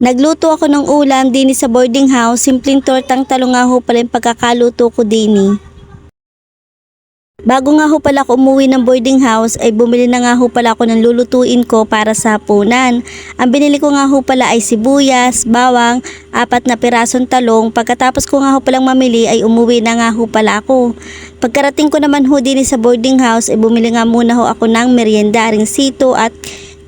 Nagluto ako ng ulam din sa boarding house, simpleng tortang talong nga ho pala yung pagkakaluto ko din Bago nga ho pala ako umuwi ng boarding house ay bumili na nga ho pala ako ng lulutuin ko para sa hapunan. Ang binili ko nga ho pala ay sibuyas, bawang, apat na pirasong talong. Pagkatapos ko nga ho palang mamili ay umuwi na nga ho pala ako. Pagkarating ko naman ho din sa boarding house ay bumili nga muna ho ako ng merienda, ring sito at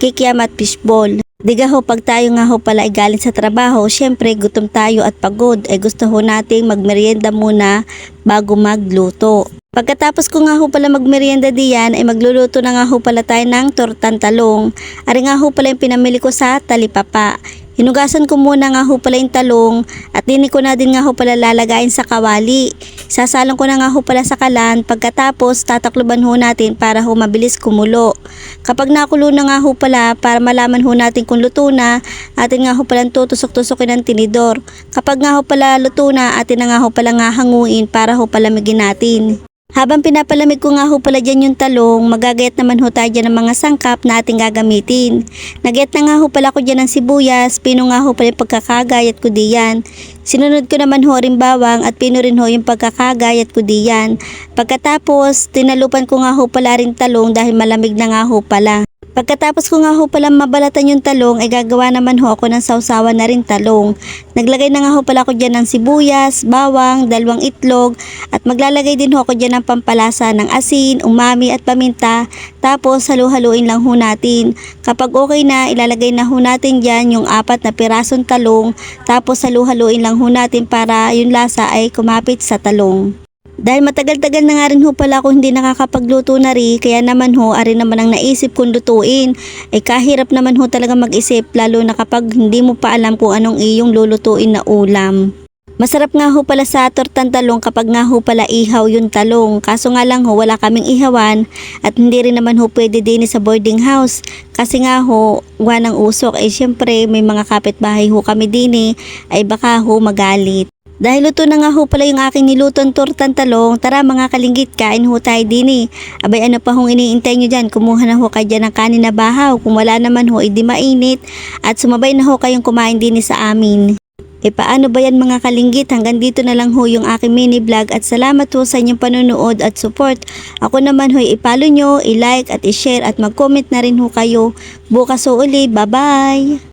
kikiam at fishball. Diga ho, pag tayo nga ho pala ay galing sa trabaho, syempre gutom tayo at pagod, ay gusto ho nating magmerienda muna bago magluto. Pagkatapos ko nga ho pala magmerienda diyan ay magluluto na nga ho pala tayo ng tortang talong. Ari nga ho pala yung pinamili ko sa talipapa. Hinugasan ko muna nga ho pala yung talong at dini ko na din nga ho pala lalagayin sa kawali. Sasalong ko na nga ho pala sa kalan pagkatapos tatakloban ho natin para ho mabilis kumulo. Kapag nakulo na nga ho pala para malaman ho natin kung luto na, atin nga ho pala tutusok-tusokin ng tinidor. Kapag nga ho pala luto na, atin na nga ho pala nga hanguin para ho palamigin natin. Habang pinapalamig ko nga ho pala dyan yung talong, magagayat naman ho tayo dyan ng mga sangkap na ating gagamitin. Nagayat na nga ho pala ko dyan ng sibuyas, pino nga ho pala yung pagkakagayat ko diyan. Sinunod ko naman ho rin bawang at pino rin ho yung pagkakagayat ko diyan. Pagkatapos, tinalupan ko nga ho pala rin talong dahil malamig na nga ho pala. Pagkatapos ko nga ho pala mabalatan yung talong ay gagawa naman ho ako ng sausawan na rin talong. Naglagay na nga ho pala ako dyan ng sibuyas, bawang, dalawang itlog at maglalagay din ho ako dyan ng pampalasa ng asin, umami at paminta tapos halu-haluin lang ho natin. Kapag okay na ilalagay na ho natin dyan yung apat na pirasong talong tapos halu-haluin lang ho natin para yung lasa ay kumapit sa talong. Dahil matagal-tagal na nga rin ho pala ako hindi nakakapagluto na rin, kaya naman ho, ari naman ang naisip kong lutuin. Ay kahirap naman ho talaga mag-isip, lalo na kapag hindi mo pa alam kung anong iyong lulutuin na ulam. Masarap nga ho pala sa tortang talong kapag nga ho pala ihaw yung talong. Kaso nga lang ho, wala kaming ihawan at hindi rin naman ho pwede din sa boarding house. Kasi nga ho, gawa ng usok, eh syempre may mga kapitbahay ho kami din eh, ay baka ho magalit. Dahil luto na nga ho pala yung aking nilutong tortang talong, tara mga kalinggit, kain ho tayo din eh. Abay ano pa hong iniintay nyo dyan, kumuha na ho kayo dyan ng kanin na bahaw. Kung wala naman ho, edi mainit. At sumabay na ho kayong kumain din eh sa amin. E paano ba yan mga kalinggit? Hanggang dito na lang ho yung aking mini vlog at salamat ho sa inyong panonood at support. Ako naman ho ipalo nyo, i-like at i-share at mag-comment na rin ho kayo. Bukas ho uli, bye bye!